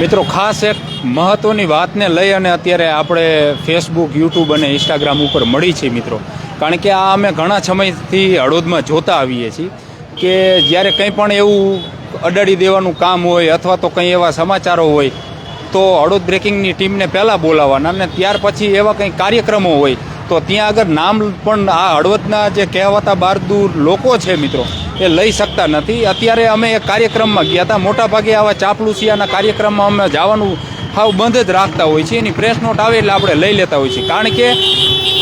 મિત્રો, ખાસ એક મહત્ત્વની વાતને લઈ અને અત્યારે આપણે ફેસબુક યુટ્યુબ અને ઇન્સ્ટાગ્રામ ઉપર મળી છે મિત્રો. કારણ કે આ અમે ઘણા સમયથી હળોદમાં જોતા આવીએ છીએ કે જ્યારે કંઈ પણ એવું અડાડી દેવાનું કામ હોય અથવા તો કંઈ એવા સમાચારો હોય, તો હળોદ બ્રેકિંગની ટીમને પહેલાં બોલાવવાના અને ત્યાર પછી એવા કંઈ કાર્યક્રમો હોય, તો ત્યાં આગળ નામ પણ આ હળવદના જે કહેવાતા બહારદૂર લોકો છે મિત્રો એ લઈ શકતા નથી. અત્યારે અમે એક કાર્યક્રમમાં ગયા હતા. મોટાભાગે આવા ચાપલુસિયાના કાર્યક્રમમાં અમે જવાનું હાવ બંધ જ રાખતા હોય છે. એની પ્રેસ નોટ આવે એટલે આપણે લઈ લેતા હોય છીએ કારણ કે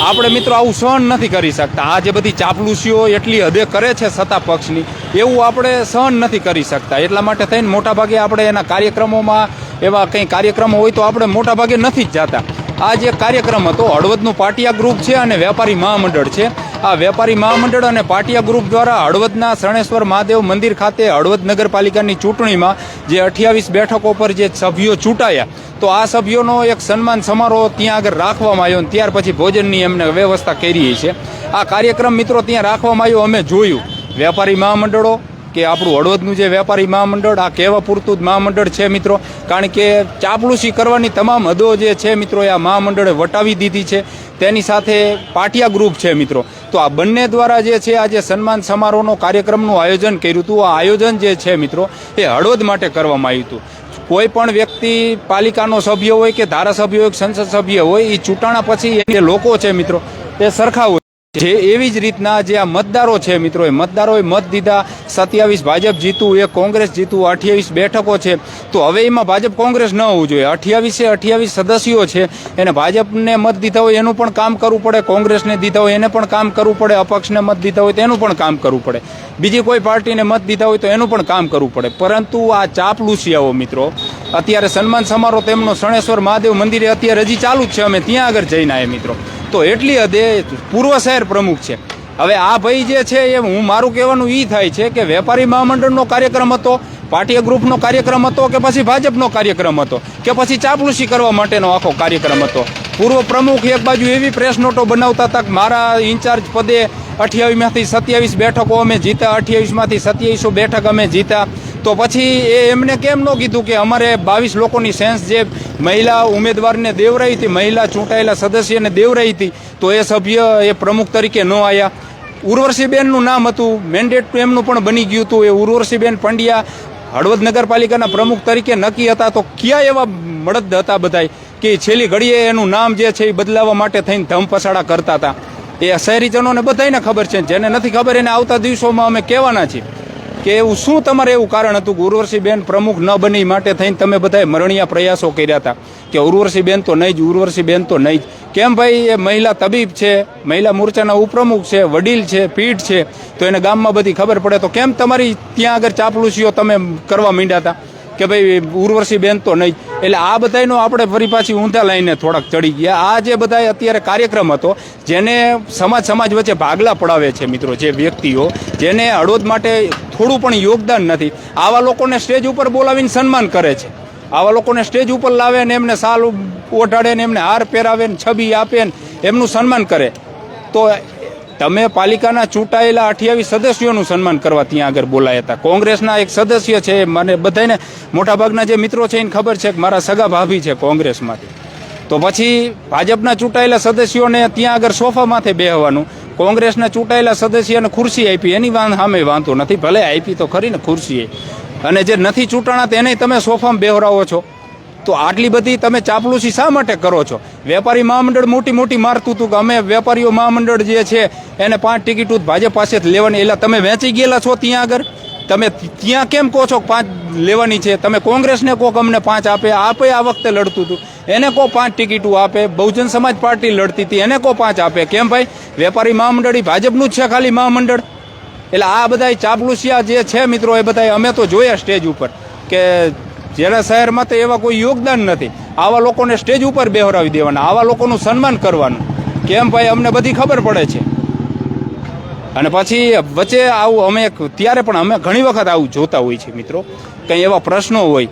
આપણે મિત્રો આવું સહન નથી કરી શકતા. આ જે બધી ચાપલુસીઓ એટલી હદે કરે છે સત્તા પક્ષની, એવું આપણે સહન નથી કરી શકતા. એટલા માટે થઈને મોટાભાગે આપણે એના કાર્યક્રમોમાં, એવા કંઈ કાર્યક્રમો હોય તો આપણે મોટાભાગે નથી જ જતા. આ જે કાર્યક્રમ હતો, હળવદનું પાટિયા ગ્રુપ છે અને વેપારી મહામંડળ છે. આ વેપારી મહામંડળ અને પાટિયા ગ્રુપ દ્વારા હળવદના શરણેશ્વર મહાદેવ મંદિર ખાતે હળવદ નગરપાલિકાની ચૂંટણીમાં જે અઠ્યાવીસ બેઠકો પર જે સભ્યો ચૂંટાયા, તો આ સભ્યોનો એક સન્માન સમારોહ ત્યાં આગળ રાખવામાં આવ્યો અને ત્યાર પછી ભોજનની એમને વ્યવસ્થા કરી છે. આ કાર્યક્રમ મિત્રો ત્યાં રાખવામાં આવ્યો, અમે જોયું. વેપારી મહામંડળો કે આપણું હળવદનું જે વેપારી મહામંડળ, આ કહેવા પૂરતું જ મહામંડળ છે મિત્રો. કારણ કે ચાપલુસી કરવાની તમામ હદો જે છે મિત્રો, એ આ મહામંડળે વટાવી દીધી છે. તેની સાથે પાટિયા ગ્રુપ છે મિત્રો. તો આ બંને દ્વારા જે છે આજે સન્માન સમારોહનો કાર્યક્રમનું આયોજન કર્યું હતું. આ આયોજન જે છે મિત્રો, એ હળવદ માટે કરવામાં આવ્યું હતું. કોઈ પણ વ્યક્તિ, પાલિકાનો સભ્ય હોય કે ધારાસભ્ય હોય સંસદ સભ્ય હોય એ ચૂંટાણા પછી એ લોકો છે મિત્રો તે સરખા હોય. જે એવી જ રીતના જે આ મતદારો છે મિત્રો, એ મતદારોએ મત દીધા. સત્યાવીસ ભાજપ જીતું એ કોંગ્રેસ જીતું, અઠ્યાવીસ બેઠકો છે. તો હવે એમાં ભાજપ કોંગ્રેસ ન હોવું જોઈએ. અઠ્યાવીસે અઠ્યાવીસ સદસ્યો છે. એને ભાજપને મત દીધા હોય એનું પણ કામ કરવું પડે, કોંગ્રેસને દીધા હોય એને પણ કામ કરવું પડે, અપક્ષને મત દીધા હોય તો એનું પણ કામ કરવું પડે. બીજી કોઈ પાર્ટીને મત દીધા હોય તો એનું પણ કામ કરવું પડે. પરંતુ આ ચાપલુસિયાઓ મિત્રો, અત્યારે સન્માન સમારોહ તેમનો શણેશ્વર મહાદેવ મંદિરે અત્યારે હજી ચાલુ જ છે. અમે ત્યાં આગળ જઈને આવ્યા મિત્રો. તો એટલી હદે પૂર્વ શહેર પ્રમુખ છે. હવે આ ભાઈ જે છે એ હું મારું કહેવાનું એ થાય છે કે વેપારી મહામંડળનો કાર્યક્રમ હતો, પાટીય ગ્રુપનો કાર્યક્રમ હતો કે પછી ભાજપનો કાર્યક્રમ હતો, કે પછી ચાપલુસી કરવા માટેનો આખો કાર્યક્રમ હતો. પૂર્વ પ્રમુખ એક બાજુ એવી પ્રેસ નોટો બનાવતા હતા કે મારા ઇન્ચાર્જ પદે અઠ્યાવીસમાંથી સત્યાવીસ બેઠકો અમે જીતા, અઠ્યાવીસમાંથી સત્યાવીસો બેઠક અમે જીતા. તો પછી એ એમને કેમ ન કીધું કે અમારે બાવીસ લોકોની સેન્સ જે મહિલા ઉમેદવારને દેવરાઈ હતી, મહિલા ચૂંટાયેલા સદસ્યને દેવરાઈ હતી, તો એ સભ્ય એ પ્રમુખ તરીકે ન આવ્યા ઉર્વશીબેનનું નામ હતું મેન્ડેટ એમનું પણ બની ગયું હતું, એ ઉર્વશીબેન પંડ્યા હળવદ નગરપાલિકાના પ્રમુખ તરીકે નક્કી હતા, તો ક્યાં એવા મળદ હતા બધાય કે છેલ્લી ઘડીએ એનું નામ જે છે એ બદલાવવા માટે થઈને ધમપસાડા કરતા હતા. એ શહેરીજનોને બધાને ખબર છે, જેને નથી ખબર એને આવતા દિવસોમાં અમે કહેવાના છીએ. કે એવું શું તમારે એવું કારણ હતું કે ઉર્વશીબેન પ્રમુખ ન બની માટે થઈને તમે બધાએ મરણીયા પ્રયાસો કર્યા હતા? કે ઉર્વશીબેન તો નહીં જ, ઉર્વશીબેન તો નહીં જ. કેમ ભાઈ, એ મહિલા તબીબ છે, મહિલા મોરચાના ઉપપ્રમુખ છે, વડીલ છે, પીઠ છે, તો એને ગામમાં બધી ખબર પડે. તો કેમ તમારી ત્યાં આગળ ચાપલુસીઓ તમે કરવા માંડ્યા હતા? કે ભાઈ ઉર્વશી બેન તો નહીં. એટલે આ બધાનો આપણે ફરી પાછી ઊંધા લઈને થોડાક ચડી ગયા. આ જે બધા અત્યારે કાર્યક્રમ હતો, જેને સમાજ સમાજ વચ્ચે ભાગલા પડાવે છે મિત્રો, જે વ્યક્તિઓ, જેને હળવદ માટે થોડું પણ યોગદાન નથી. આવા લોકોને સ્ટેજ ઉપર બોલાવીને સન્માન કરે છે. આવા લોકોને સ્ટેજ ઉપર લાવે ને એમને સાલ ઓઢાડે ને એમને હાર પહેરાવે ને છબી આપે ને એમનું સન્માન કરે. તો તમે પાલિકાના ચૂંટાયેલા અઠ્યાવીસ સદસ્યોનું સન્માન કરવા ત્યાં આગળ બોલાયા હતા. કોંગ્રેસના એક સદસ્ય છે, મને બધાને મોટાભાગના જે મિત્રો છે એને ખબર છે કે મારા સગા ભાભી છે કોંગ્રેસમાંથી. તો પછી ભાજપના ચૂંટાયેલા સદસ્યોને ત્યાં આગળ સોફા માથે બેહવાનું. કોંગ્રેસના ચૂંટાયેલા સદસ્યને ખુરશી આપી. એની વાંધ સામે વાંધો નથી. ભલે આપી તો ખરી ને ખુરશી અને જે નથી ચૂંટાણા તેને તમે સોફામાં બેહરાવો છો. તો આટલી બધી તમે ચાપલુસી શા માટે કરો છો? વેપારી મહામંડળ મોટી મોટી મારતું હતું કે અમે વેપારીઓ મહામંડળ જે છે એને પાંચ ટિકિટો ભાજપ પાસે લેવાની. એટલે તમે વેચી ગયેલા છો ત્યાં આગળ? તમે ત્યાં કેમ કહો છો પાંચ લેવાની છે? તમે કોંગ્રેસને કહો અમને પાંચ આપે. આપે આ વખતે લડતું હતું. એને કહો પાંચ ટિકિટો આપે. બહુજન સમાજ પાર્ટી લડતી હતી. એને કહો પાંચ આપે. કેમ ભાઈ? વેપારી મહામંડળ એ ભાજપનું જ છે ખાલી મહામંડળ. એટલે આ બધા ચાપલુસિયા જે છે મિત્રો, એ બધા અમે તો જોયા સ્ટેજ ઉપર કે જેના શહેરમાં તો એવા કોઈ યોગદાન નથી. આવા લોકોને સ્ટેજ ઉપર બેહરાવી દેવાના, આવા લોકોનું સન્માન કરવાનું. કેમ ભાઈ? અમને બધી ખબર પડે છે. અને પછી વચ્ચે આવું અમે ત્યારે પણ અમે ઘણી વખત આવું જોતા હોઈએ છીએ મિત્રો. કંઈ એવા પ્રશ્નો હોય,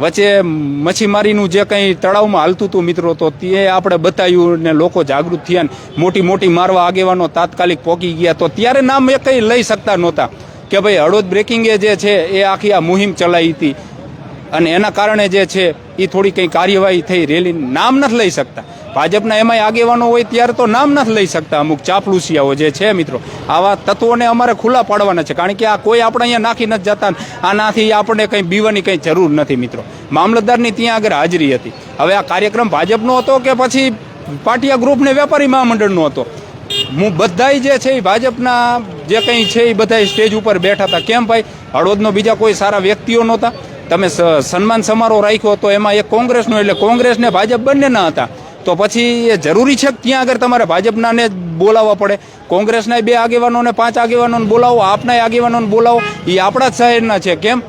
વચ્ચે મચ્છીમારીનું જે કંઈ તળાવમાં હાલતું હતું મિત્રો, તો તે આપણે બતાવ્યું ને લોકો જાગૃત થયા ને મોટી મોટી મારવા આગેવાનો તાત્કાલિક પોકી ગયા. તો ત્યારે નામ એ કંઈ લઈ શકતા નહોતા કે ભાઈ હળવદ બ્રેકિંગે જે છે એ આખી આ મુહિમ ચલાવી હતી. અને એના કારણે જે છે એ થોડી કંઈ કાર્યવાહી થઈ. રેલી નામ નથી લઈ શકતા. ભાજપના એમાંય આગેવાનો હોય ત્યારે તો નામ નથી લઈ શકતા અમુક ચાપલુસિયાઓ જે છે મિત્રો. આવા તત્વોને અમારે ખુલ્લા પાડવાના છે. કારણ કે આ કોઈ આપણે અહીંયા નાખી નથી જતા આનાથી આપણને કંઈ બીવાની કંઈ જરૂર નથી મિત્રો. મામલતદારની ત્યાં આગળ હાજરી હતી. હવે આ કાર્યક્રમ ભાજપનો હતો કે પછી પાટિયા ગ્રુપને વેપારી મહામંડળનો હતો? હું બધાય જે છે એ ભાજપના જે કંઈ છે એ બધા સ્ટેજ ઉપર બેઠા હતા. કેમ ભાઈ? હળવદનો બીજા કોઈ સારા વ્યક્તિઓ નહોતા. તમે સન્માન સમારોહ રાખ્યો તો એમાં એક કોંગ્રેસનો, એટલે કોંગ્રેસ ને ભાજપ બંને ના હતા. તો પછી એ જરૂરી છે કે ત્યાં આગળ તમારે ભાજપનાને જ બોલાવવા પડે. કોંગ્રેસના બે આગેવાનોને પાંચ આગેવાનોને બોલાવો, આપના આગેવાનોને બોલાવો. એ આપણા જ શહેરના છે, કેમ?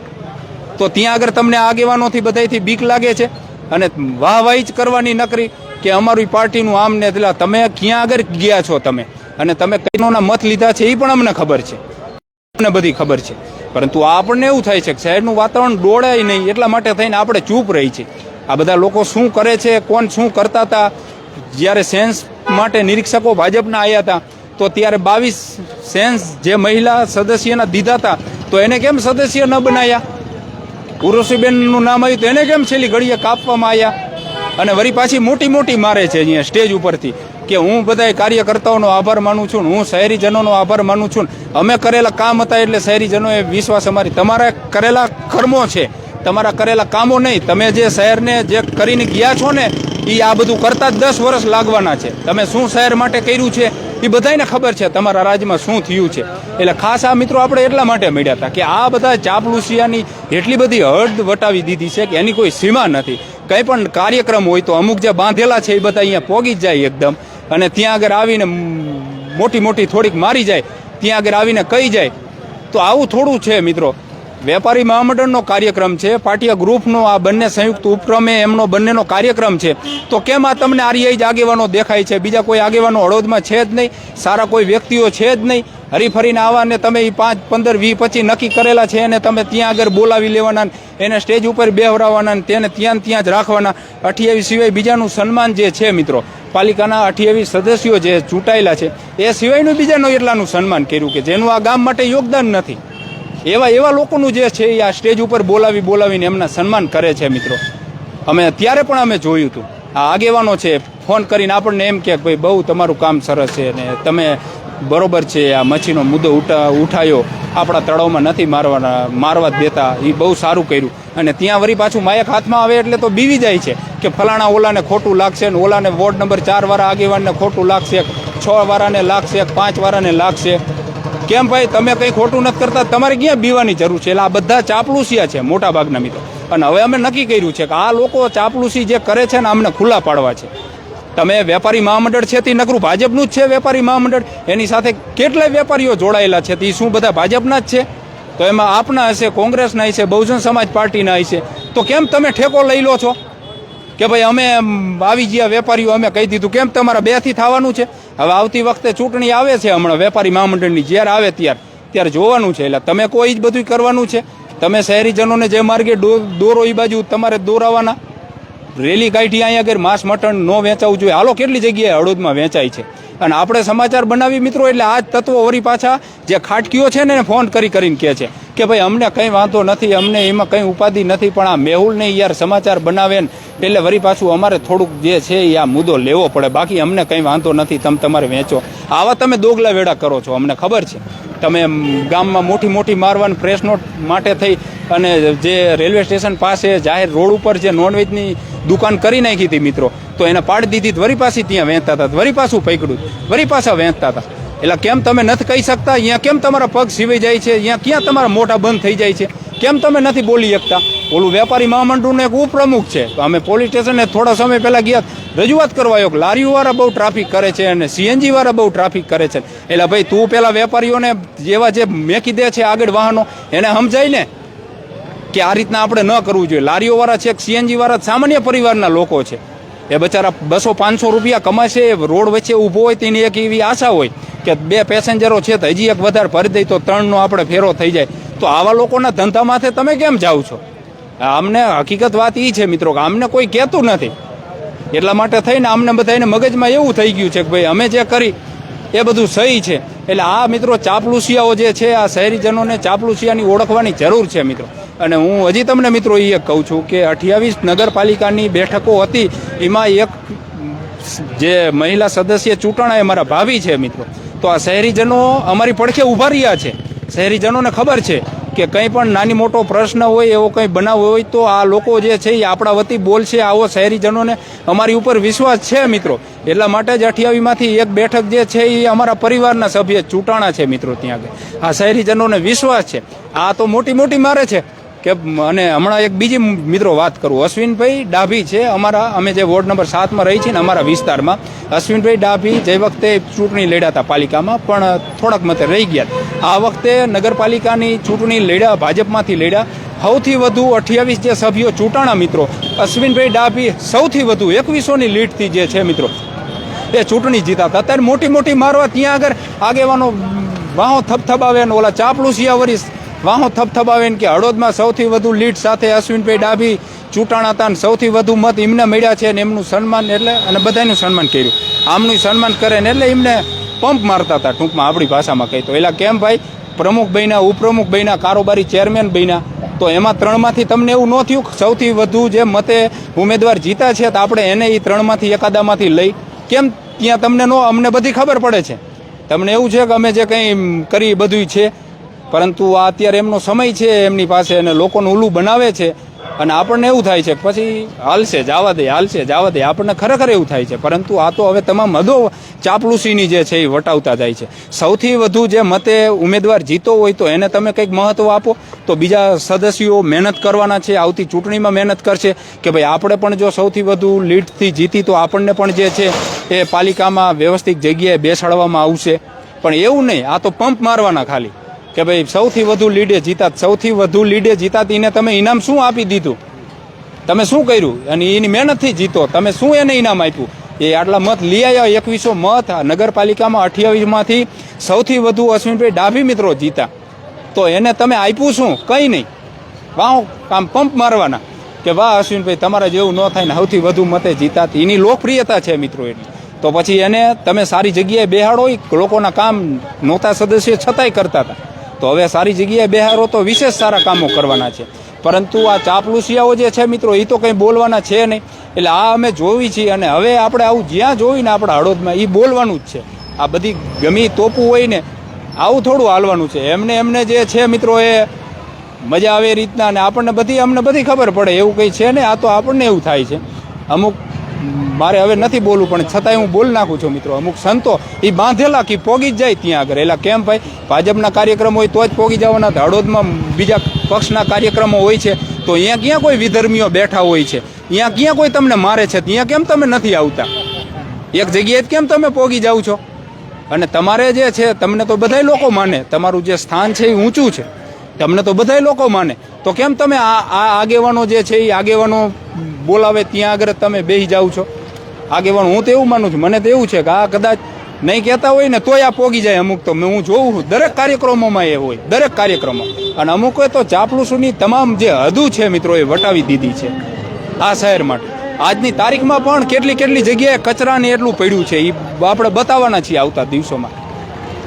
તો ત્યાં આગળ તમને આગેવાનોથી બધાયથી બીક લાગે છે. અને વાહવાહી જ કરવાની નકરી કે અમારી પાર્ટીનું આમ ને એટલે. તમે ક્યાં આગળ ગયા છો તમે? અને તમે કઈનોના મત લીધા છે એ પણ અમને ખબર છે. અમને બધી ખબર છે. પરંતુ આપણને એવું થાય છે કે શહેરનું વાતાવરણ દોડાય નહીં, એટલા માટે થઈને આપણે ચૂપ રહી છે. આ બધા લોકો શું કરે છે, કોણ શું કરતા હતા? જ્યારે સેન્સ માટે નિરીક્ષકો ભાજપના આવ્યા હતા, તો ત્યારે બાવીસ સેન્સ જે મહિલા સદસ્યના દીધા હતા, તો એને કેમ સદસ્ય ન બનાવ્યા ઉર્વશીબેનનું નામ આવ્યું, તો એને કેમ છેલ્લી ઘડીએ કાપવામાં આવ્યા? અને વળી પાછી મોટી મોટી મારે છે અહીંયા સ્ટેજ ઉપરથી, કે હું બધા કાર્યકર્તાઓનો આભાર માનું છું હું શહેરીજનોનો આભાર માનું છું અમે કરેલા કામ હતા એટલે શહેરીજનોએ વિશ્વાસ અમારી, તમારા કરેલા કર્મો છે. તમારા કરેલા કામો નહીં. તમે જે શહેરને જે કરીને ગયા છો ને એ આ બધું કરતા દસ વર્ષ લાગવાના છે. તમે શું શહેર માટે કર્યું છે એ બધાને ખબર છે તમારા રાજ્યમાં શું થયું છે. એટલે ખાસ આ મિત્રો આપણે એટલા માટે મળ્યા હતા કે આ બધા ચાપલુસિયાની એટલી બધી હદ વટાવી દીધી છે કે એની કોઈ સીમા નથી. કંઈ પણ કાર્યક્રમ હોય તો અમુક જે બાંધેલા છે એ બધા અહીંયા પોગી જ જાય એકદમ. અને ત્યાં આગળ આવીને મોટી મોટી થોડીક મારી જાય, ત્યાં આગળ આવીને કહી જાય. તો આવું થોડું છે મિત્રો. વેપારી મહામંડળનો કાર્યક્રમ છે, પાટિયા ગ્રુપનો આ બંને સંયુક્ત ઉપક્રમે એમનો બંનેનો કાર્યક્રમ છે. તો કેમ આ તમને આરઆઈ જ આગેવાનો દેખાય છે? બીજા કોઈ આગેવાનો હળવદમાં છે જ નહીં, સારા કોઈ વ્યક્તિઓ છે જ નહીં. હરીફરીને આવવાને તમે એ પાંચ, પંદર, વીસ પચીસ નક્કી કરેલા છે અને તમે ત્યાં આગળ બોલાવી લેવાના એને સ્ટેજ ઉપર બેહરાવવાના તેને ત્યાં ત્યાં જ રાખવાના. અઠ્યાવીસ સિવાય બીજાનું સન્માન જે છે મિત્રો, પાલિકાના અઠ્યાવીસ સદસ્યો જે ચૂંટાયેલા છે, એ સિવાયનું બીજાનું એટલાનું સન્માન કર્યું કે જેનું આ ગામ માટે યોગદાન નથી. એવા એવા લોકોનું જે છે એ આ સ્ટેજ ઉપર બોલાવી બોલાવીને એમના સન્માન કરે છે મિત્રો. અમે ત્યારે પણ અમે જોયું હતું. આ આગેવાનો છે, ફોન કરીને આપણને એમ કે ભાઈ, બહુ તમારું કામ સરસ છે ને તમે બરોબર છે, આ મચ્છીનો મુદ્દો ઉઠા, ઉઠાયો. આપણા તળાવમાં નથી મારવાના, મારવા દેતા. એ બહુ સારું કર્યું. અને ત્યાં વળી પાછું માયક હાથમાં આવે એટલે તો બીવી જાય છે કે ફલાણા ઓલાને ખોટું લાગશે ને ઓલાને વોર્ડ નંબર ચાર વાળા આગેવાનને ખોટું લાગશે, છ વાળાને લાગશે, પાંચ વાળાને લાગશે. કેમ ભાઈ, તમે કંઈ ખોટું નથી કરતા, તમારે ક્યાં બીવાની જરૂર છે? એટલે આ બધા ચાપલુસિયા છે, મોટા ભાગના મિત્રો. અને હવે અમે નક્કી કર્યું છે કે આ લોકો ચાપલુસી જે કરે છે ને અમને ખુલ્લા પાડવા છે. તમે વેપારી મહામંડળ છે તે નકરું, ભાજપનું જ છે વેપારી મહામંડળ. એની સાથે કેટલાય વેપારીઓ જોડાયેલા છે, તે શું બધા ભાજપના જ છે? તો એમાં આપના હશે, કોંગ્રેસના હશે, બહુજન સમાજ પાર્ટીના હશે. તો કેમ તમે ઠેકો લઈ લો છો? કે ભાઈ અમે આવી ગયા વેપારીઓ, અમે કહી દીધું, કેમ તમારા બેથી થવાનું છે? હવે આવતી વખતે ચૂંટણી આવે છે હમણાં વેપારી મહામંડળની, જ્યારે આવે ત્યારે ત્યારે જોવાનું છે. એટલે તમે કોઈ જ બધું કરવાનું છે. તમે શહેરીજનોને જે માર્ગે દોરો એ બાજુ, તમારે દોરાવાના. રેલી કાઢી અહીંયા આગળ માંસ મટન ન વેચાવું જોઈએ. હાલો, કેટલી જગ્યાએ હળોદમાં વેચાય છે? અને આપણે સમાચાર બનાવી મિત્રો, એટલે આ તત્વો વળી પાછા જે ખાટકીઓ છે ને ફોન કરી કરીને કહે છે. કે ભાઈ અમને કંઈ વાંધો નથી, અમને એમાં કંઈ ઉપાધિ નથી, પણ આ મેહુલને યાર સમાચાર બનાવે ને એટલે વરી પાછું અમારે થોડુંક જે છે એ આ મુદ્દો લેવો પડે. બાકી અમને કંઈ વાંધો નથી, તમે તમારે વેચો. આવા તમે દોગલા વેડા કરો છો, અમને ખબર છે. તમે ગામમાં મોટી મોટી મારવાન પ્રેસ નોટ માટે થઈ અને જે રેલવે સ્ટેશન પાસે જાહેર રોડ ઉપર જે નોનવેજની દુકાન કરી નાખી હતી મિત્રો, તો એને પાડી દીધી વરી પાછી ત્યાં વેચતા હતા, વરી પાછું પકડ્યું, વરી પાછા વેચતા હતા. એટલે કેમ તમે નથી કહી શકતા? અહીંયા કેમ તમારા પગ સીવી જાય છે? અહીંયા ક્યાં તમારા મોટા બંધ થઈ જાય છે? કેમ તમે નથી બોલી શકતા? ઓલું વેપારી મહામંડળનું એક ઉપપ્રમુખ છે. અમે પોલીસ સ્ટેશને થોડા સમય પહેલાં ગયા. રજૂઆત કરવા આવ્યો લારીઓવાળા બહુ ટ્રાફિક કરે છે અને સીએનજીવાળા બહુ ટ્રાફિક કરે છે. એટલે ભાઈ, તું પેલા વેપારીઓને જેવા જે મેકી દે છે આગળ વાહનો, એને સમજાય ને કે આ રીતના આપણે ન કરવું જોઈએ. લારીઓવાળા છે સીએનજી વાળા સામાન્ય પરિવારના લોકો છે. એ બચારા બસો પાંચસો રૂપિયા કમાશે, રોડ વચ્ચે ઊભો હોય તેની એક એવી આશા હોય કે બે પેસેન્જરો છે તો હજી એક વધારે ભરી દઈ તો ત્રણનો આપણે ફેરો થઈ જાય. તો આવા લોકોના ધંધા માથે તમે કેમ જાઓ છો? અમને હકીકત વાત એ છે મિત્રો કે અમને કોઈ કહેતું નથી. એટલા માટે થઈને અમને બધાને મગજમાં એવું થઈ ગયું છે કે ભાઈ અમે જે કરી એ બધું સહી છે. એટલે આ મિત્રો ચાપલુસિયાઓ જે છે, આ શહેરીજનોને ચાપલુસિયાની ઓળખવાની જરૂર છે મિત્રો. અને હું હજી તમને મિત્રો એ કહું છું કે અઠ્યાવીસ નગરપાલિકાની બેઠકો હતી, એમાં એક જે મહિલા સદસ્ય ચૂંટણા એ મારા ભાવિ છે મિત્રો. તો આ શહેરીજનો અમારી પડખે ઊભા રહ્યા છે. શહેરીજનોને ખબર છે કે કંઈ પણ નાની મોટો પ્રશ્ન હોય, એવો કંઈ બનાવ હોય, તો આ લોકો જે છે એ આપણા વતી બોલશે આવો શહેરીજનોને. અમારી ઉપર વિશ્વાસ છે મિત્રો. એટલા માટે જ અઠ્યાવીમાંથી એક બેઠક જે છે એ અમારા પરિવારના સભ્ય ચૂંટાણા છે મિત્રો ત્યાં આગળ. આ શહેરીજનોને વિશ્વાસ છે. આ તો મોટી મોટી મારે છે. કે અને હમણાં એક બીજી મિત્રો વાત કરું. અશ્વિનભાઈ ડાભી છે અમારા, અમે જે વોર્ડ નંબર સાતમાં રહી છીએ ને અમારા વિસ્તારમાં. અશ્વિનભાઈ ડાભી જે વખતે ચૂંટણી લડ્યા હતા પાલિકામાં, પણ થોડાક મતે રહી ગયા. આ વખતે નગરપાલિકાની ચૂંટણી લડ્યા, ભાજપમાંથી લડ્યા. સૌથી વધુ અઠ્યાવીસ જે સભ્યો ચૂંટાણા મિત્રો, અશ્વિનભાઈ ડાભી સૌથી વધુ એકવીસોની લીડથી જે છે મિત્રો, એ ચૂંટણી જીતા હતા અત્યારે મોટી મોટી મારવા ત્યાં આગળ આગેવાનો વાહો થપથપાવે ને ઓલા ચાપલુસિયા વરીસ વાહો થપથપાવે કે હળોદમાં સૌથી વધુ લીડ સાથે અશ્વિનભાઈ ડાભી ચૂંટાણા હતા સૌથી વધુ મત એમને મળ્યા છે ને એમનું સન્માન એટલે અને બધાનું સન્માન કર્યું. આમનું સન્માન કરે ને એટલે એમને પંપ મારતા હતા. ટૂંકમાં આપણી ભાષામાં કહી તો. એલા કેમ ભાઈ? પ્રમુખ બન્યા, ઉપપ્રમુખ બન્યા, કારોબારી ચેરમેન બન્યા. તો એમાં ત્રણમાંથી તમને એવું ન થયું સૌથી વધુ જે મતે ઉમેદવાર જીતા છે તો આપણે એને એ ત્રણમાંથી એકાદામાંથી લઈ? કેમ ત્યાં તમને નો અમને બધી ખબર પડે છે? તમને એવું છે કે અમે જે કંઈ કરી બધું છે? પરંતુ આ અત્યારે એમનો સમય છે, એમની પાસે અને લોકોનું ઉલ્લું બનાવે છે અને આપણને એવું થાય છે પછી હાલશે, જવા દે, હાલશે, જવા દે. આપણને ખરેખર એવું થાય છે. પરંતુ આ તો હવે તમામ હદો ચાપલુસીની જે છે એ વટાવતા જાય છે. સૌથી વધુ જે મતે ઉમેદવાર જીતો હોય તો એને તમે કંઈક મહત્વ આપો. તો બીજા સદસ્યો મહેનત કરવાના છે, આવતી ચૂંટણીમાં મહેનત કરશે કે ભાઈ આપણે પણ જો સૌથી વધુ લીડથી જીતી તો આપણને પણ જે છે એ પાલિકામાં વ્યવસ્થિત જગ્યાએ બેસાડવામાં આવશે. પણ એવું નહીં, આ તો પંપ મારવાના ખાલી. કે ભાઈ, સૌથી વધુ લીડે જીતા સૌથી વધુ લીડે જીતા એને તમે ઇનામ શું આપી દીધું? તમે શું કર્યું? અને એની મહેનતથી જીતો. તમે શું એને ઇનામ આપ્યું? એ આટલા મત લઈ આવ્યા એકવીસો મત. નગરપાલિકામાં અઠ્યાવીસમાંથી સૌથી વધુ અશ્વિનભાઈ ડાભી મિત્રો જીતા. તો એને તમે આપ્યું શું? કંઈ નહીં. વાહ, આમ પંપ મારવાના. કે વાહ, અશ્વિનભાઈ, તમારા જેવું ન થાય ને સૌથી વધુ મતે જીતા એની લોકપ્રિયતા છે મિત્રો એની. તો પછી એને તમે સારી જગ્યાએ બેહાડો લોકોના કામ નહોતા સદસ્ય છતાંય કરતા હતા. તો હવે સારી જગ્યાએ બેહારો તો વિશેષ સારા કામો કરવાના છે. પરંતુ આ ચાપલુસિયાઓ જે છે મિત્રો એ તો કંઈ બોલવાના છે નહીં. એટલે આ અમે જોવી છીએ અને હવે આપણે આવું જ્યાં જોઈને આપણા હળોદમાં એ બોલવાનું જ છે. આ બધી ગમી તોપું હોય ને આવું થોડું હાલવાનું છે. એમને એમને જે છે મિત્રો, એ મજા આવે રીતના ને આપણને બધી, અમને બધી ખબર પડે. એવું કંઈ છે ને આ તો આપણને એવું થાય છે. અમુક મારે હવે નથી બોલવું, પણ છતાંય હું બોલ નાખું છું મિત્રો. અમુક સંતો એ બાંધેલા કે પોગી જ જાય ત્યાં આગળ. એટલે કેમ ભાઈ? ભાજપના કાર્યક્રમ હોય તો જ પોગી જવાના. હળોદમાં બીજા પક્ષના કાર્યક્રમો હોય છે, તો અહીંયા ક્યાં કોઈ વિધર્મીઓ બેઠા હોય છે? અહીંયા ક્યાં કોઈ તમને મારે છે? ત્યાં કેમ તમે નથી આવતા? એક જગ્યાએ કેમ તમે પોગી જાઓ છો? અને તમારે જે છે, તમને તો બધાય લોકો માને. તમારું જે સ્થાન છે એ ઊંચું છે. તમને તો બધાય લોકો માને. તો કેમ તમે આ આ આગેવાનો જે છે એ આગેવાનો બોલાવે ત્યાં આગળ તમે બેસી જાઓ છો? આગેવાનો, હું તો એવું માનું છું. મને તો એવું છે કે આ કદાચ નહીં કહેતા હોય ને તોય આ પોગી જાય અમુક તો. હું જોઉં છું. દરેક કાર્યક્રમોમાં એ હોય. દરેક કાર્યક્રમો અને અમુકોએ તો ચાપલુસુની તમામ જે હદુ છે મિત્રો એ વટાવી દીધી છે. આ શહેર માટે. આજની તારીખમાં પણ કેટલી કેટલી જગ્યાએ કચરાને એટલું પડ્યું છે. એ આપણે બતાવવાના છીએ આવતા દિવસોમાં.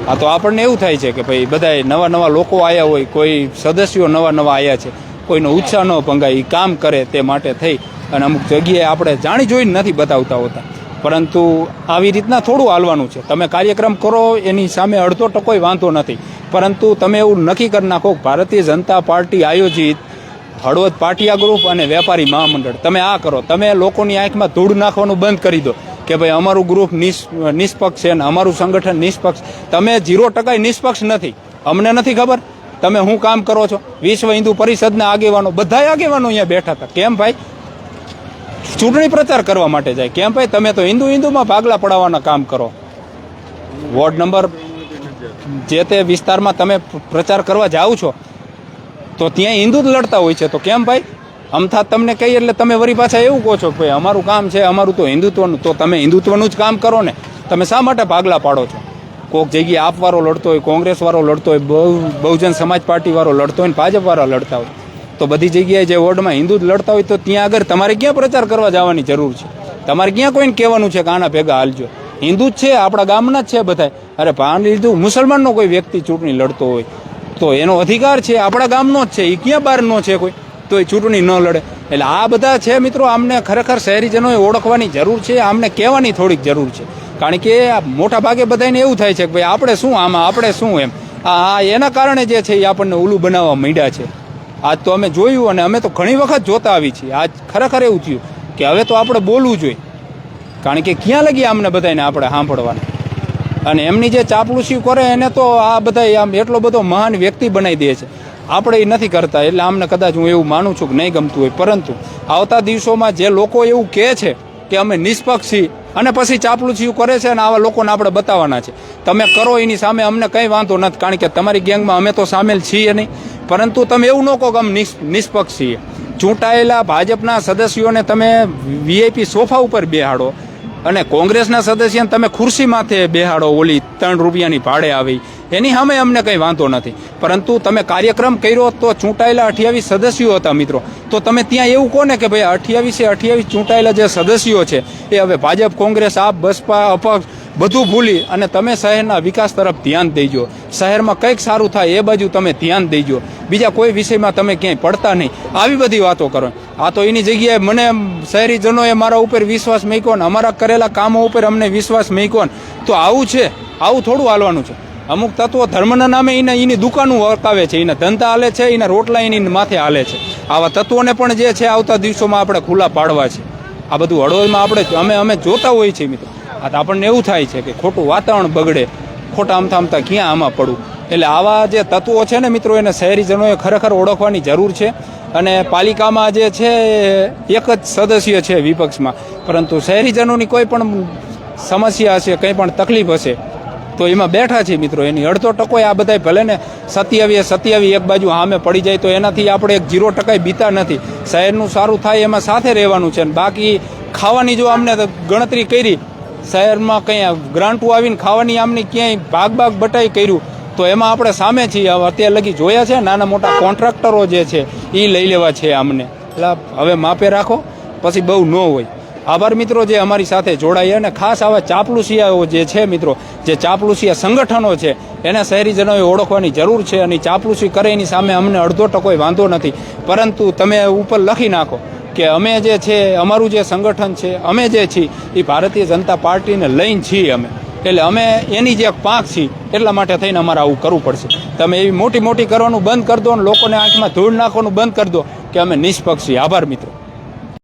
આ તો આપણને એવું થાય છે કે ભાઈ બધા નવા નવા લોકો આવ્યા હોય, કોઈ સદસ્યો નવા નવા આવ્યા છે, કોઈનો ઉત્સાહ ન ભંગાય એ કામ કરે તે માટે થઈ. અને અમુક જગ્યાએ આપણે જાણી જોઈને નથી બતાવતા હોતા. પરંતુ આવી રીતના થોડું હાલવાનું છે. તમે કાર્યક્રમ કરો, એની સામે અડધો ટકોય વાંધો નથી. પરંતુ તમે એવું નક્કી કરી નાખો ભારતીય જનતા પાર્ટી આયોજિત હળવદ પાટિયા ગ્રુપ અને વેપારી મહામંડળ. તમે આ કરો. તમે લોકોની આંખમાં ધૂળ નાખવાનું બંધ કરી દો. કે ભાઈ અમારું ગ્રુપ નિષ- નિષ્પક્ષ છે ને અમારું સંગઠન નિષ્પક્ષ. તમે ઝીરો ટકા નિષ્પક્ષ નથી. અમને નથી ખબર. તમે શું કામ કરો છો? વિશ્વ હિન્દુ પરિષદના આગેવાનો બધા આગેવાનો અહીંયા બેઠા હતા. કેમ ભાઈ? ચૂંટણી પ્રચાર કરવા માટે જાય. કેમ ભાઈ? તમે તો હિન્દુ હિન્દુમાં ભાગલા પડાવવાના કામ કરો. વોર્ડ નંબર જે તે વિસ્તારમાં તમે પ્રચાર કરવા જાઓ છો, તો ત્યાં હિન્દુ જ લડતા હોય છે. તો કેમ ભાઈ? અમથા તમને કહીએ એટલે તમે વરી પાછા એવું કહો છો કે ભાઈ, અમારું કામ છે, અમારું તો હિન્દુત્વનું, તો તમે હિન્દુત્વનું જ કામ કરો ને. તમે શા માટે ભાગલા પાડો છો? કોક જગ્યાએ આપવાળો લડતો હોય કોંગ્રેસવાળો લડતો હોય, બહુ, બહુજન સમાજ પાર્ટીવાળો લડતો હોય ને ભાજપવાળા લડતા હોય, તો બધી જગ્યાએ જે વોર્ડમાં હિન્દુ જ લડતા હોય તો ત્યાં આગળ તમારે ક્યાં પ્રચાર કરવા જવાની જરૂર છે? તમારે ક્યાં કોઈને કહેવાનું છે કે આના ભેગા હાલજો? હિન્દુ જ છે, આપણા ગામના જ છે બધા અરે ભાન લીધું, મુસલમાનનો કોઈ વ્યક્તિ ચૂંટણી લડતો હોય, તો એનો અધિકાર છે, આપણા ગામનો જ છે એ ક્યાં બહારનો છે કોઈ? તો એ ચૂંટણી ન લડે. એટલે આ બધા છે મિત્રો, આમને ખરેખર શહેરીજનોએ ઓળખવાની જરૂર છે, આમને કહેવાની થોડીક જરૂર છે. કારણ કે મોટા ભાગે બધાને એવું થાય છે કે ભાઈ, આપણે શું આમાં, આપણે શું એમ. આ એના કારણે જે છે એ આપણને ઓલું બનાવવા માંડ્યા છે. આજ તો અમે જોયું અને અમે તો ઘણી વખત જોતા આવી છીએ. આજ ખરેખર એવું થયું કે હવે તો આપણે બોલવું જોઈએ. કારણ કે ક્યાં લગી આમને બધાને આપણે સાંભળવાના? અને એમની જે ચાપલુસી કરે એને તો આ બધા આમ એટલો બધો મહાન વ્યક્તિ બનાવી દે છે. આપણે એ નથી કરતા. એટલે આમને કદાચ હું એવું માનું છું કે નહીં ગમતું હોય. પરંતુ આવતા દિવસોમાં જે લોકો એવું કહે છે કે અમે નિષ્પક્ષ છીએ અને પછી ચાપલુસી કરે છે અને આવા લોકોને આપણે બતાવવાના છે. તમે કરો એની સામે અમને કંઈ વાંધો નથી. કારણ કે તમારી ગેંગમાં અમે તો સામેલ છીએ નહીં. પરંતુ તમે એવું ન કહો કે અમે નિષ્પક્ષ છીએ ચૂંટાયેલા ભાજપના સદસ્યોને તમે વીઆઈપી સોફા ઉપર બેહાડો અને કોંગ્રેસના સદસ્યને તમે ખુરશી માથે બેહાડો. ઓલી ત્રણ રૂપિયાની ભાડે આવી. એની સામે અમને કંઈ વાંધો નથી. પરંતુ તમે કાર્યક્રમ કર્યો તો ચૂંટાયેલા અઠ્યાવીસ સદસ્યો હતા મિત્રો. તો તમે ત્યાં એવું કહો ને કે ભાઈ અઠ્યાવીસે અઠ્યાવીસ ચૂંટાયેલા જે સદસ્યો છે, એ હવે ભાજપ, કોંગ્રેસ, આપ, બસપા, અપક્ષ બધું ભૂલી અને તમે શહેરના વિકાસ તરફ ધ્યાન દેજો. શહેરમાં કંઈક સારું થાય એ બાજુ તમે ધ્યાન દેજો. બીજા કોઈ વિષયમાં તમે ક્યાંય પડતા નહીં. આવી બધી વાતો કરો. આ તો એની જગ્યાએ મને શહેરીજનોએ મારા ઉપર વિશ્વાસ મૂક્યો ને અમારા કરેલા કામો ઉપર અમને વિશ્વાસ મૂક્યો તો આવું છે. આવું થોડું હાલવાનું છે. અમુક તત્વો ધર્મના નામે એને એની દુકાનો વર્તાવે છે એના ધંધા હાલે છે એના રોટલા એની માથે હાલે છે. આવા તત્વોને પણ જે છે આવતા દિવસોમાં આપણે ખુલ્લા પાડવા છે. આ બધું હળવદમાં આપણે અમે અમે જોતા હોઈએ છીએ મિત્રો. આ તો આપણને એવું થાય છે કે ખોટું વાતાવરણ બગડે, ખોટા આમતા આમતા ક્યાં આમાં પડવું? એટલે આવા જે તત્વો છે ને મિત્રો, એને શહેરીજનોએ ખરેખર ઓળખવાની જરૂર છે. અને પાલિકામાં જે છે, એક જ સદસ્ય છે વિપક્ષમાં. પરંતુ શહેરીજનોની કોઈ પણ સમસ્યા હશે, કંઈ પણ તકલીફ હશે તો એમાં બેઠા છે મિત્રો. એની અડધો ટકો આ બધા ભલે ને સત્યાવીએ સત્યાવી એક બાજુ સામે પડી જાય તો એનાથી આપણે એક જીરો ટકા બીતા નથી. શહેરનું સારું થાય એમાં સાથે રહેવાનું છે અને બાકી ખાવાની જો અમને ગણતરી કરી, શહેરમાં કંઈ ગ્રાન્ટો આવીને ખાવાની આમની ક્યાંય ભાગ ભાગ બટાઈ કર્યું, તો એમાં આપણે સામે છીએ. અત્યારે લગી જોયા છે, નાના મોટા કોન્ટ્રાક્ટરો જે છે એ લઈ લેવા છે અમને એટલે હવે માપે રાખો, પછી બહુ ન હોય. આભાર મિત્રો જે અમારી સાથે જોડાયા અને ખાસ આવા ચાપલુસિયાઓ જે છે મિત્રો, જે ચાપલુસિયા સંગઠનો છે, એને શહેરીજનોએ ઓળખવાની જરૂર છે અને ચાપલુસી કરે એની સામે અમને અડધો ટકોય વાંધો નથી. પરંતુ તમે ઉપર લખી નાખો કે અમે જે છે, અમારું જે સંગઠન છે, અમે જે છીએ, એ ભારતીય જનતા પાર્ટીને લઈને છીએ અમે. એટલે અમે એની જે પાંખ છીએ, એટલા માટે થઈને અમારે આવું કરવું પડશે. તમે એવી મોટી મોટી કરવાનું બંધ કરી દો અને લોકોને આંખમાં ધૂળ નાખવાનું બંધ કરી દો કે અમે નિષ્પક્ષ. છીએ આભાર મિત્રો.